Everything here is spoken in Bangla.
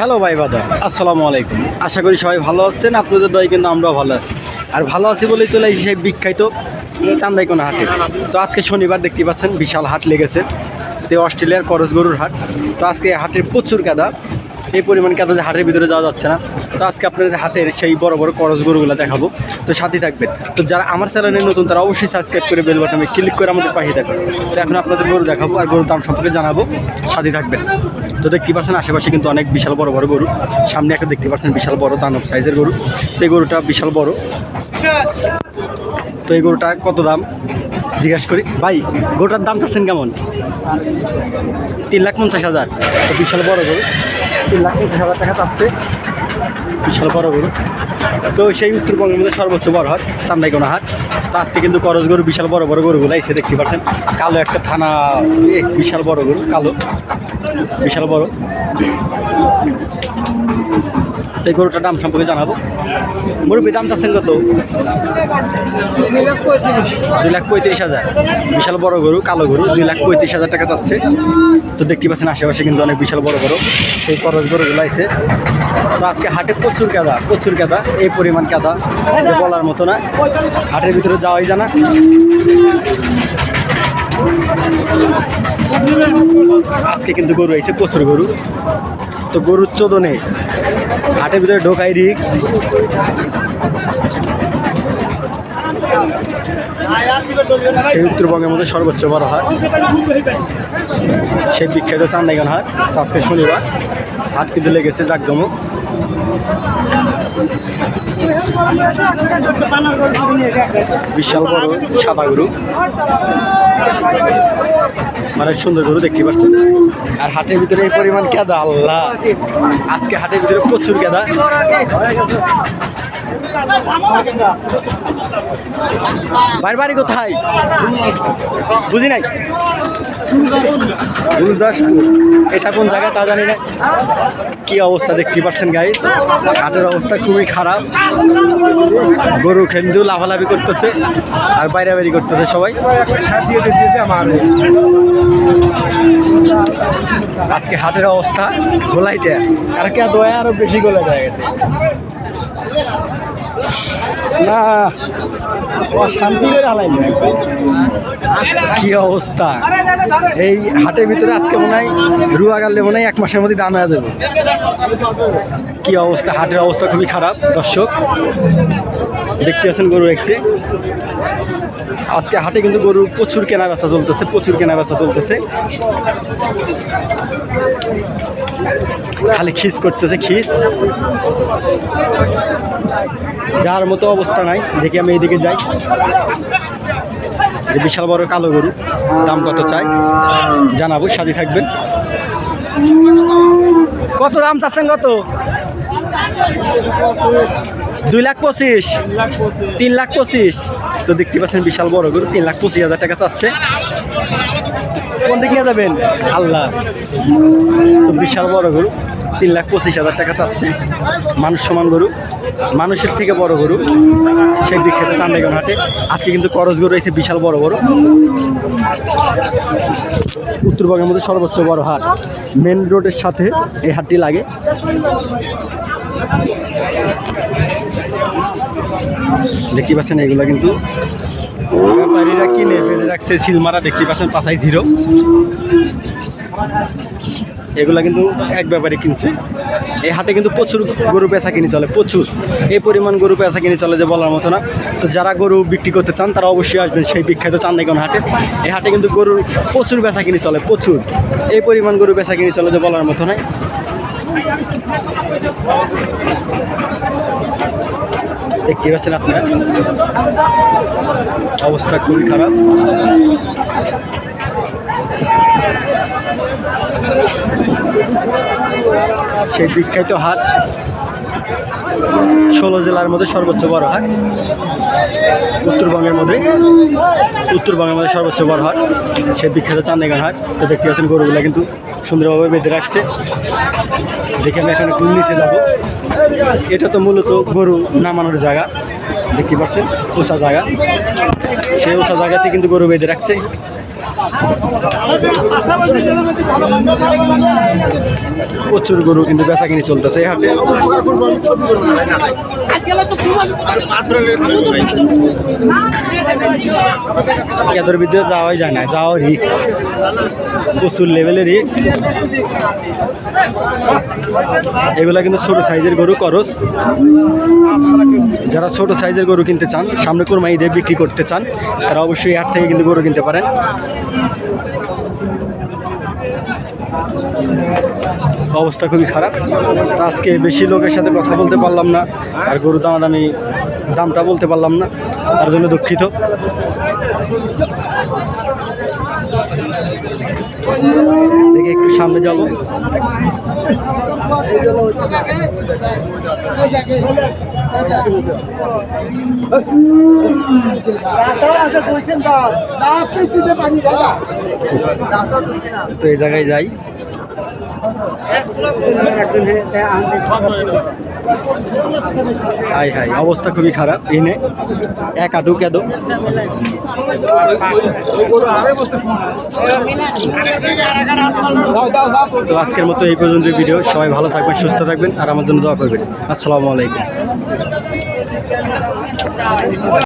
হ্যালো ভাই বাদা আসসালামু আলাইকুম। আশা করি সবাই ভালো আছেন, আপনাদের দয় কিন্তু আমরাও ভালো আছি। আর ভালো আছি বলেই চলে এসেছি সেই বিখ্যাত চান্দাইকোনা হাটে। তো আজকে শনিবার দেখতে পাচ্ছেন, বিশাল হাট লেগেছে। তো অস্ট্রেলিয়ার করস গরুর হাট। তো আজকে হাটের প্রচুর কাদা এই পরিমাণ কাদা যে হাটের ভিতরে যাওয়া যাচ্ছে না। তো আজকে আপনাদের হাতের সেই বড় বড় করজ গরুগুলো দেখাবো। তো সাথে থাকবেন। তো যারা আমার চ্যানেলে নতুন, তারা অবশ্যই সাবস্ক্রাইব করে বেল বাটনে ক্লিক করে আমাদের পাঠিয়ে থাকবেন। তো এখন আপনাদের গরু দেখাবো আর গরুর দাম সম্পর্কে জানাব। সাথে থাকবেন। তো দেখতে পাচ্ছেন, আশেপাশে কিন্তু অনেক বিশাল বড় বড় গরু। সামনে একটা দেখতে পাচ্ছেন, বিশাল বড় দানব সাইজের গরু। তো এই গরুটা বিশাল বড়। তো এই গরুটা কত দাম? জিজ্ঞেস করি। ভাই, গরুটার দাম চাচ্ছেন কেমন? তিন লাখ পঞ্চাশ হাজার। তো বিশাল বড় গরু। তিন লাখ পঞ্চাশ হাজার টাকা চাচ্ছে। বিশাল বড় গরু। তো সেই উত্তরবঙ্গের মধ্যে সর্বোচ্চ বড় হাট, চান্দাইকোনা হাট। তো আজকে কিন্তু করজ গরু, বিশাল বড় বড় গরুগুলো এসে দেখতে পাচ্ছেন। কালো একটা থানা বিশাল বড় গরু, কালো। বিশাল বড়। এই গরুটার দাম সম্পর্কে জানাব। মুরব্বী, দাম চাচ্ছেন কত? দুই লাখ পঁয়ত্রিশ হাজার। বিশাল বড় গরু, কালো গরু, দুই লাখ পঁয়ত্রিশ হাজার টাকা চাচ্ছে। তো দেখতে পাচ্ছেন আশেপাশে কিন্তু অনেক বিশাল বড় গরু। সেই খরচ গরুগুলো আছে। তো আজকে হাটে প্রচুর কাদা প্রচুর কাদা এই পরিমাণ কাদা বলার মতো না। হাটের ভিতরে যাওয়াই জানা আজকে কিন্তু গরু আইছে প্রচুর গরু। তো গরুর চোদনে হাটের ভিতরে ঢোকাই রিক্স। সেই উত্তরবঙ্গের মধ্যে সর্বোচ্চ বড় হাট। সেই বিখ্যাত চান্দাইগান হাট। আজকে শনিবার। হাট কিন্তু লেগেছে জাকজমক। বিশাল বড় সাদা গরু। অনেক সুন্দর গরু দেখতে পাচ্ছেন। আর হাটের ভিতরে এই পরিমাণ কেদা, আল্লাহ। আজকে হাটের ভিতরে প্রচুর কেদা। বাড়ি বাড়ি কোথায়? বুঝি নাই? গুরুদাসপুর এটা কোন জায়গা তা জানি না। কি অবস্থা দেখতে পাচ্ছেন গাই হাটের অবস্থা খুবই খারাপ। গরু খেন্দু লাভালাভি করতেছে আর বাইরে বাইরে করতেছে সবাই। আজকে হাটের অবস্থা গোলাইটা। আর কে দোয়া আরও বেশি গোলাই হয়ে গেছে। না শান্তি কি অবস্থা? এই হাটের ভিতরে আজকে মনে হয় রুয়া গালে মনে হয় এক মাসের মধ্যে দাম হয়ে যাবে। কি অবস্থা? হাটের অবস্থা খুবই খারাপ, দর্শক। দেখতে আছেন গরু দেখছি। আজকে হাটে কিন্তু গরু প্রচুর কেনা বেচা চলতেছে, প্রচুর কেনা বেচা চলতেছে। খালি খিস করতেছে, খিস। যার মতো অবস্থা নাই, দেখি আমি এইদিকে যাই। বিশাল বড় কালো গরু, দাম কত চাই? জানাব, সাথে থাকবেন। কত দাম চাচ্ছেন কত? দুই লাখ পঁচিশ। তিন লাখ পঁচিশ। তো দেখতে পাচ্ছেন বিশাল বড় গরু, তিন লাখ পঁচিশ হাজার টাকা চাচ্ছে। কোন দিকে যাবেন? আল্লাহ। তো বিশাল বড় গরু, তিন লাখ পঁচিশ হাজার টাকা চাচ্ছে। মানুষ সমান গরু, মানুষের থেকে বড় গরু। সেই বিখ্যাত চান্দাইগঞ্জ হাটে। আজকে কিন্তু করজ গরু এসে বিশাল বড় বড় উত্তরবঙ্গের মধ্যে সর্বোচ্চ বড় হাট। মেন রোডের সাথে এই হাটটি লাগে। দেখতে পাচ্ছেন এগুলো কিন্তু ব্যাপারীরা কিনে বেঁধে রাখছে সিলমারা দেখতে পাচ্ছেন, পাশাই জিরো এগুলা কিন্তু এক ব্যাপারে কিনছে। এই হাটে কিন্তু প্রচুর গরু পেঁচা কিনে চলে, প্রচুর। এই পরিমাণ গরু পেঁচা কিনে চলে যে বলার মতো না। তো যারা গরু বিক্রি করতে চান, তারা অবশ্যই আসবেন সেই বিখ্যাত চান্দাইগঞ্জ হাটে। এই হাটে কিন্তু গরুর প্রচুর বেচা কিনে চলে, প্রচুর। এই পরিমাণ গরু বেচা কিনে চলে যে বলার মতো নয় দেখতে পাচ্ছেন আপনারা? অবস্থা খুবই খারাপ। সেই বিখ্যাত হাট ষোলো জেলার মধ্যে সর্বোচ্চ বড় হাট। উত্তরবঙ্গের মধ্যে উত্তরবঙ্গের মধ্যে সর্বোচ্চ বড় হাট। সেই বিখ্যাত চান্দেগান হাট। তো দেখতে পাচ্ছেন গরুগুলা কিন্তু সুন্দরভাবে বেঁধে রাখছে। দেখে আমি এখানে নিচে যাব। এটা তো মূলত গরু নামানোর জায়গা। দেখতে পাচ্ছেন, ওষা জায়গা। সেই ওষা জায়গাতে কিন্তু গরু বেঁধে রাখছে। প্রচুর গরু কিন্তু বেচা কিনে চলতেছে হাটে। কেদর বিদ্যুৎ যাওয়াই যায় না যাওয়া রিক্স প্রচুর লেভেলের রিক্স এগুলা কিন্তু ছোট সাইজের গরু করস। যারা ছোট সাইজের গরু কিনতে চান, সামনে কোরমা ঈদে বিক্রি করতে চান, তারা অবশ্যই হাট থেকে কিন্তু গরু কিনতে পারেন। অবস্থা খুবই খারাপ। আজকে বেশি লোকের সাথে কথা বলতে পারলাম না, আর গরু দাম আমি দামটা বলতে পারলাম না, তার জন্য দুঃখিত। দেখে একটু সামনে যাব। তো এই জায়গায় যাই। হাই হাই, অবস্থা খুবই খারাপ এনে এক আদু কেদো তো আজকের মতো এই পর্যন্ত ভিডিও সবাই ভালো থাকবেন, সুস্থ থাকবেন, আর আমার জন্য দোয়া করবেন। আসসালামু আলাইকুম।